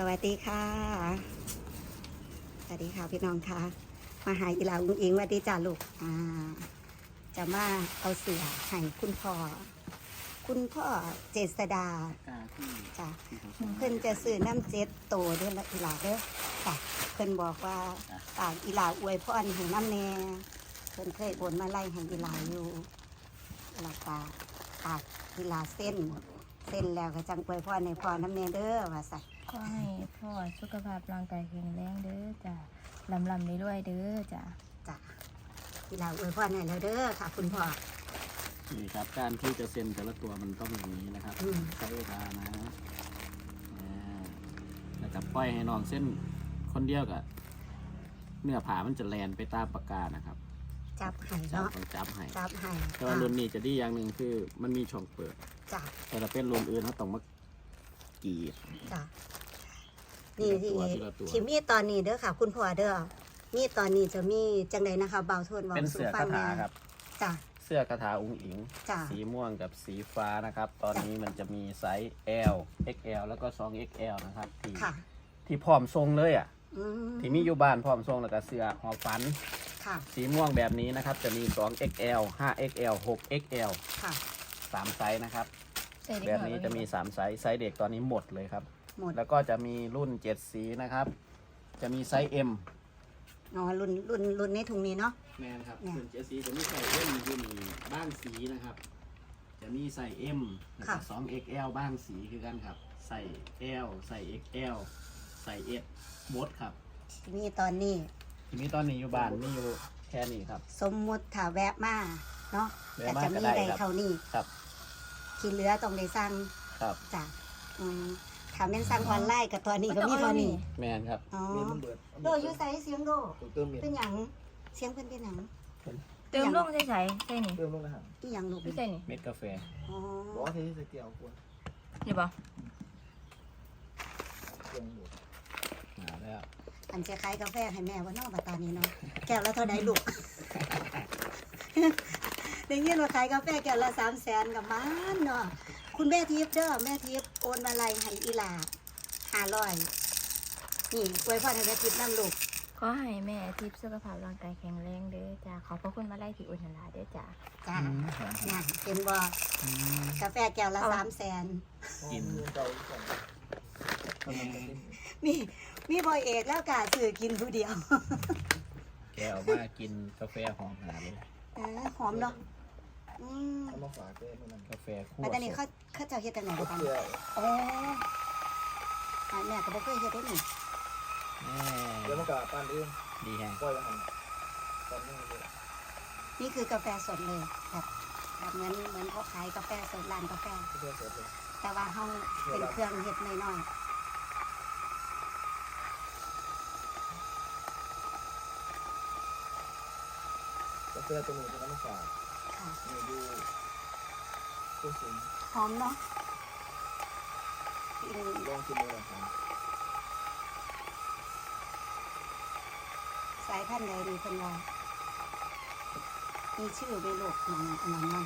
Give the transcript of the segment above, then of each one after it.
สวัสดีค่ะ สวัสดีค่ะพี่น้องค่ะ มาหาอีหลาอุ้งอิงสวัสดีจ้าลูก อ่า จะมาเอาเสือให้คุณพ่อ คุณพ่อเจษดากาที่จ้ะที่เขาเพิ่นจะซื้อน้ำเจ็ดโตเด้อละอีหลาเด้อจ้ะเพิ่นบอกว่าฝากอีหลาอวยพรให้น้ำแน่เพิ่นเคยโอนมาไล่ให้อีหลาอยู่แล้วก็ฝากอีหลาเส้น เส้นแล้วก็จังอวยพรในพ่อน้ำแน่เด้อว่าสัต ขอให้พ่อสุขภาพร่างกายแข็งแรงเด้อจ้ะลำลำนี้ด้วยๆเด้อจ้ะจ้ะอีหลาอวยพรให้แล้วเด้อค่ะคุณพ่อนี่ครับการที่จะเซ็นแต่ละตัวมันต้องอย่างนี้นะครับอืมใช้เวลานะอ่าแล้วกับปล่อยให้น้องเส้นคนเดียวกับเนื้อผามันจะแลนไปตามปากกานะครับ จับให้จับเนาะต้องจับให้จับให้แต่ว่ารุ่นนี้จะดีอย่างหนึ่งคือ มันมีช่องเปิดจ้ะแต่ถ้าเป็นรุ่นอื่นเขาต้องมากรีดจ้ะ นี่ที่ทีละตัวทีละตัว ที่มีตอนนี้เด้อค่ะ คุณพ่อเด้อมีตอนนี้จะมีจังใดนะคะเบาโทนบอกเป็นสู่เสื้อฟัคางถาแน่ครับ จ้ะ เสื้อกระถาอุ้งอิง จ้ะ สีม่วงกับสีฟ้านะครับ ตอนนี้มันจะมีไซส์ L XL แล้วก็ 2XL นะครับที่ค่ะ ที่พร้อมทรงเลยอะ อืมที่มีอยู่บ้านพร้อมทรงแล้วก็เสื้อหอบฝัน ค่ะ สีม่วงแบบนี้นะครับ จะมี 2XL 5XL 6XL ค่ะ3ไซส์นะครับใส่เด็กแบบหน่อยนี้จะมี3ไซส์ไซส์เด็กตอนนี้หมดเลยครับ หมด แล้วก็จะมีรุ่น7สีนะครับ จะมีไซส์ M อ๋อรุ่นรุ่นรุ่นในถุงนี้เนาะ แมนครับเนี่ยส่วนเจสีจะมีใส่ M อยู่นี่บ้างสีนะครับ จะมีใส่ M แล้วก็ 2XL บ้างสีคือกันครับ ใส่ L ใส่ XL ใส่ S บดครับมีตอนนี้ ทีนี้ตอนนี้อยู่บ้านมีอยู่แค่นี้ครับ สมมุติถ้าแวะมาเนาะแวะแต่มาจะก็มีได้ใดครับ เท่านี้ ครับที่เหลือต้องได้สั่งครับ จ้ะอืม ถ้าแม่นสั่งออนไลน์กับตัวนี้ก็มีเท่านี้แมนครับอ๋อเมนมันเบิดโดอยู่ใส่เสียงโดตัวเติมเมนเป็นหยังเสียงเพิ่นเป็นหยังเติมลงใส่ใส่ใส่นี่เติมลงอาหารอีหยังลูกไม่ใส่นี่เม็ดกาแฟอ๋อบอกว่าเทใส่เกี๊ยวควรเดี๋ยวบอกเกี๊ยวหมดหาแล้วอันจะขายกาแฟให้แม่ว่าเนอกบัดตานี้เนาะแก้วละเท่าใดลูกได้ยินว่าขายกาแฟแก้วละสามแสนกับมันเนาะ คุณแม่ทิพย์เด้อแม่ทิพย์โอนมาลัยให้อีหลาห้าร้อยนี่อวยพรให้แม่ทิพย์นำลูกขอให้แม่ทิพย์สุขภาพร่างกายแข็งแรงเด้อจ้ะขอบพระคุณมาไล่ที่อุณหลาเด้อจ้ะจ้าน่ะเป็นบ่กาแฟแก้วละสามแสนกินเก่าอีกสองกำลังจะกินมีมีบอยเอกแล้วกาสื่อกินผู้เดียว แกเอามากินกาแฟหอมขนาดเลยเออหอมเนาะอื มเอามาฝากเต้มันนั่นกาแฟคั่วแต่ตอนนี้สเขาดเขาเจะเฮ็ดจังไหนกันเกี๊ยวโอ้อันแม่ก็บ่เคยเฮ็ดได้นี่แม่แล้วมันก็ปั้นเองดีแฮงปล่อยอาหารตอนนี้เลยนี่คือกาแฟสดเลยแบบแบบเหมือนเหมือนเขาขายกาแฟสดร้านกาแฟเกี๊ยวเสร็จเลยแต่ว่าเฮาเป็นเครื่องเฮ็ดน้อยกาแฟตัวนี้จะน้ำฝากๆค่ะนี่ดู ตัวสูงหอมเนาะอืมลองกินดูนะครับสายพันธุ์ใดดีเพิ่นว่ามีชื่อไหม่ลูกหนังหนังมัน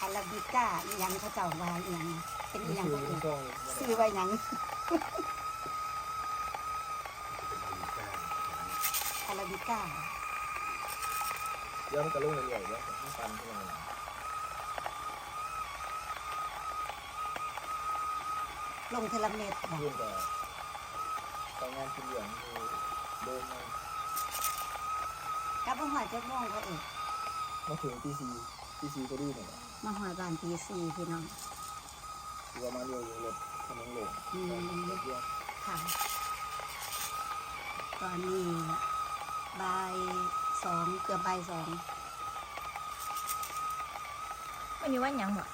อาราบิก้าอีหยังเขาเจ้าว่าอีหยังนะเป็นอีหยังคืก็อเอมันอก็ซื้อไว้หยังอาราบิก้าเดี๋ยวมันก็ลงเรื่อยๆแล้วมันปั้นขึ้นมา ลงเทเลเมตรบอกเพื่อนก็ไปงานกินเหลืองอยู่เดินมากลับมาหอยเจ้าม่วงเขาเอกมาถึงตีสี่ตีสี่ก็ดีหน่อยมาหอยบ้านตีสี่พี่น้องคือว่ามาเร็วอยู่รถถนนหลวงอืมรถเยอะค่ะ ตอนนี้บ่ายสองเกือบบ่ายสองวันนี้วันหยังบอก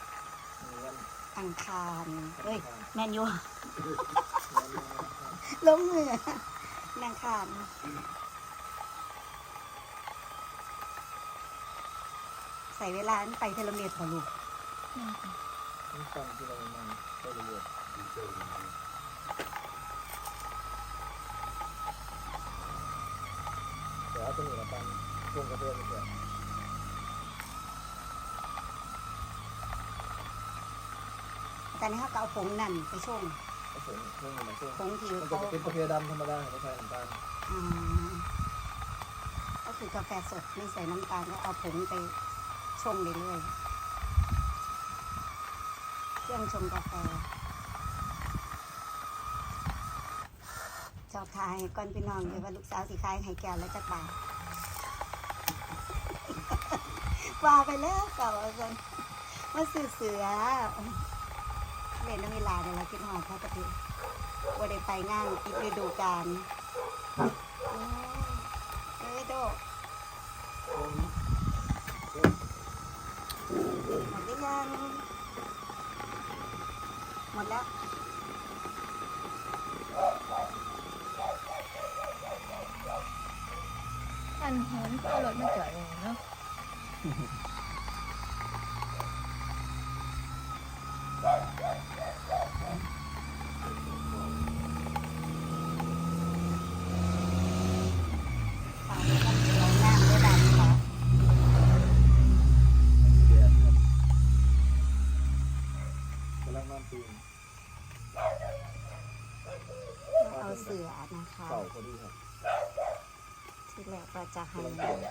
มีวัน อังคารเฮ้ยแมนยูวันลงมืออังคารใส่เวลาไปเทเลเมตรพอลูกนี้ฟังที่เรามาได้เรื่อยๆแต่ว่าตัวนี้เราปั้นช่วงกระเทือนเฉยต อนนี้เขาก็เอาผงนั่นไปช่วงๆผงเครื่องอะไรเครื่องผงที่มันจะเขาเป็นกาแฟดำธรรมดาไม่ใช่น้ำตาลอ่าก็คือกาแฟสดไม่ใส่น้ำตาลก็เอาผงไปชงเรื่อยๆเครื่องชงกาแฟชอบขายให้ก้อนพี่น้องเลยว่าลูกสาวสิขายให้แก้วแล้วจักบาท ว่าไปแล้วเก่าเอาคนว่าสื่อเสือ เล่นน้ำเวลาเดี๋ยเราคิดหอดพระปฏิว่าได้ไปงานปิดฤดูกาลโอ้ยเอ้ยโดหมดหรือยังหมดแล้วอันเห็นก็เอารถมาจอดเลยเนาะ ลังน้ำตีนเอาเสือนะคะเก่าพอดีครับที่แรกว่าจะให้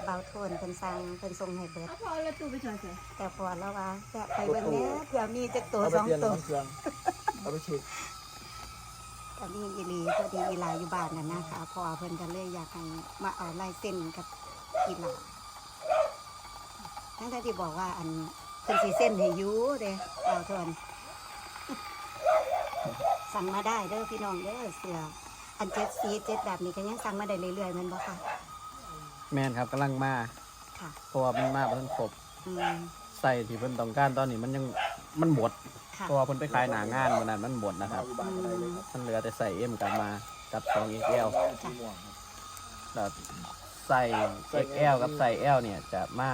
เบาโทนเป็นสั่งเป็นทรงให้เบิด เอาพอแล้วตู้ไปจอดเลยแต่พอแล้วว่าจะไปเบิ่งแหน่เผื่อมีจักตัวเอาไปสองเปลี่ยนตัวน้ำเครื่องเอาไปเช็คก็มีอีหลีพอดีอีหลาอยู่บ้านน่ะนะคะพอเพิ่นก็เลยอยากให้มาเอาลายเส้นกับอีหลาทั้งๆที่บอกว่าอันเพิ่นสิเส้นให้อยู่เด้เบาโทน สั่งมาได้เด้อพี่น้องเด้อเสืออันเจ็ดสีเจ็ดแบบนี้ก็ยังสั่งมาได้เรื่อยๆแมันบ่ค่ะ แม่นครับกำลังมาค่ะเพราะว่ามันมาเพิ่นครบอืมใส่ที่เพิ่นต้องการตอนนี้มันยังมันหมดค่ะเพราะว่าเพิ่นไปขายหนางานวันนั้นมันหมดนะครับเอาอยู่บ้านก็ได้เลยครับมันเหลือแต่ใส่เอ็มกลับมากับสองอีกแก้วเอาสีม่วงครับแล้วใส่ XL กับใส่ L เนี่ยจะมา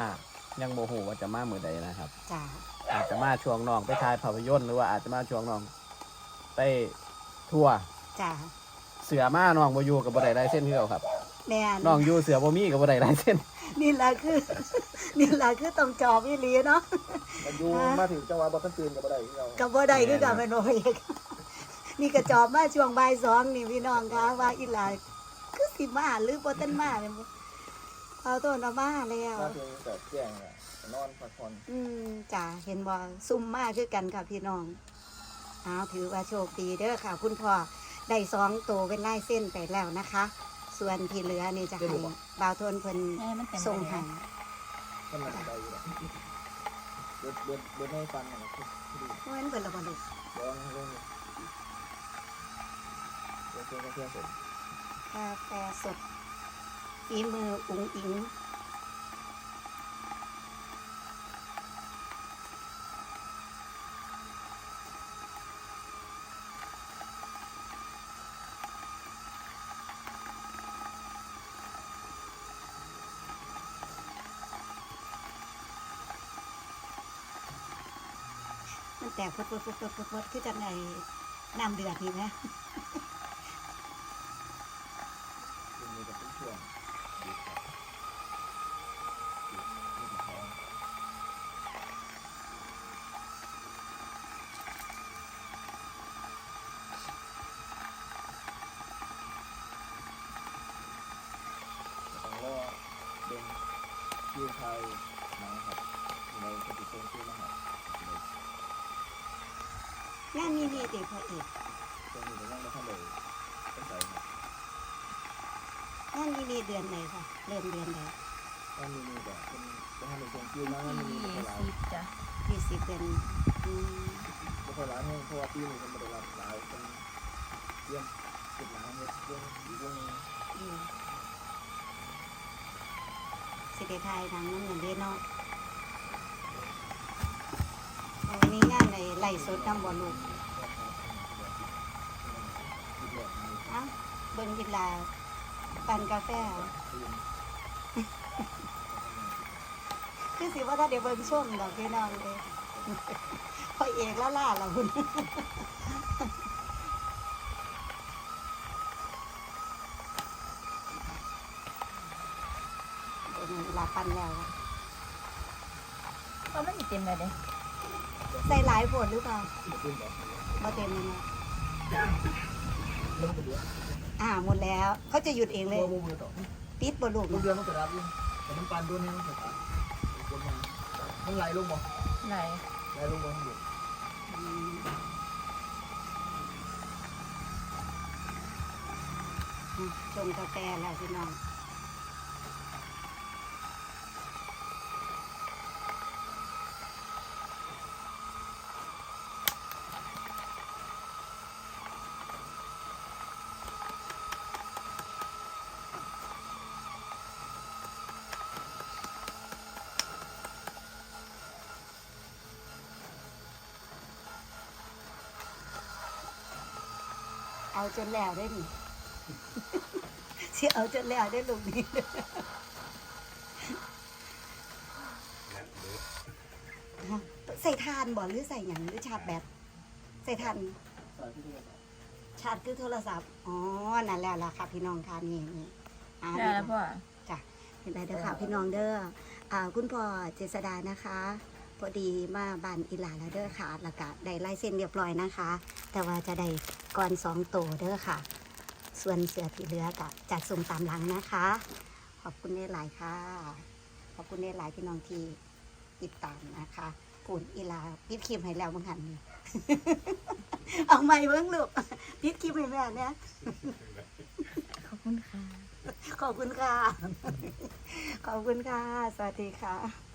ยังโมโหว่าจะมามือใดนะครับ จ้าอาจจะมาช่วงน้องไปถ่ายภาพยนตร์หรือว่าอาจจะมาช่วงน้อง ไปทัวร์จ้าเสือมาน้องบ่อยู่กับบ่ได้ลายเส้นคือเขาครับแม่นน้องอยู่เสือบ่มีกับบ่ได้ลายเส้น นี่แหละคือ นี่แหละคือต้องจอบอีหลีเนาะมันอยู่มาถึงจังหวะบอตันตื่นกับอะไรที่เรากับบ่ได้คือกับเป็นโอเอกนี่ก็จอบมาช่วงบ่ายสองนี่พี่น้องคะว่าอีหลาคือสิมาหรือบ่ทันมาเนี่ยเอาต้นเอามาแล้วมาถึงแบบแจ้งเนี่ยนอนพักผ่อนอืมจ้าเห็นบ่ซุ่มมาคือกันค่ะพี่น้อง เอาถือว่าโชคดีเด้อค่ะ คุณพ่อได้สองตัวเป็นลายเส้นไปแล้วนะคะ ส่วนที่เหลือนี่จะให้บ่าวโทนเพิ่นให้มันเต็มส่งไปให้ก็มันได้อยู่แล้วเดินเดินเดินให้ฟังหน่อยครับที่ดูเว้นเพิ่นละบ่ลูกเดี๋ยวให้เรื่องนี้เดี๋ยวเพื่อนก็เพื่อนผมกาแฟสดฝีมืออุ๋งอิง แตกพดพดพดพดพดพดคือจังไงน้ำเดือดนี่ไหมคือมีกับช่ว งานนี้มีเด็กพระเอกตรงนี้เราต้องมาทำเลยต้องใส่ครับงานนี้มีเดือนไหนค่ะเริ่มเดือนไหนถ้ามีมีแบบเป็นจะทำเป็นทรงคิวนะมันมียี่ไม่ค่อยหลายสิบจ้ะยี่สิบเดือนอืมไม่ค่อยหลายให้เพราะว่าปีนี้มันไม่ได้รับหลายเป็นเยี่ยมเป็นหลายเม็ดเยี่ยมอีกวงนึงอืมสิเดทายหนังนั่นเหมือนเด้เนาะเอามีงานใน ไล่สดน้ำบ่ลูกเอ้าเบิ่งกินลาปั่นกาแฟเหรอคือสิว่าถ้าเดี๋ยวเบิ่งช่วงดอกพี่น้องเลยพอเอกแล้วล่าละคุณลาปั่นแล้วอะเพราะมันสิเต็มเลยเด้ ใส่หลายผลหรือเปล่าบ่เต็มเลยนะแล้วมันก็เดือดอ่าหมดแล้ว เขาจะหยุดเองเลยโบโบต่อปิดบลูกลูกเดือดมันก็รับอยู่แต่มันปานโดนเนี่ยมันก็ขาดคนมามันไหลลงบ่ไหนไหลลงบ่ทั้งหมดอืมอืมชงกาแฟแล้วพี่น้อง เอาจนแล้วได้นี่เสียเอาจนแล้วได้ลูกนี้ใส่ทานบ่หรือใส่หยังหรือชาร์จแบตใส่ทานใส่ที่เดือดชาร์จคือโทรศัพท์อ๋อนั่นแล้วล่ะค่ะพี่น้องค่ะนี่นี่อ่าได้แล้วพ่อจ้ะเห็นไรเด้อค่ะพี่น้องเด้ออ่าคุณพ่อเจษดานะคะพอดีมาบ้านอีหลาแล้วเด้อค่ะแล้วก็ได้ไล่เส้นเรียบร้อยนะคะ แต่ว่าจะได้ ก่อนสองโตเด้อค่ะ ส่วนเสือที่เหลือกะจัดส่งตามหลังนะคะ ขอบคุณในหลายๆค่ะ ขอบคุณในหลายพี่น้องที่ติดตามนะคะปูนอีหลาพิดคลิปให้แล้วบังหันนี่เอาไม่เบิ้งลูกพิดคลิปให้แม่เนี่ยขอบคุณค่ะ ขอบคุณค่ะ ขอบคุณค่ะ สวัสดีค่ะ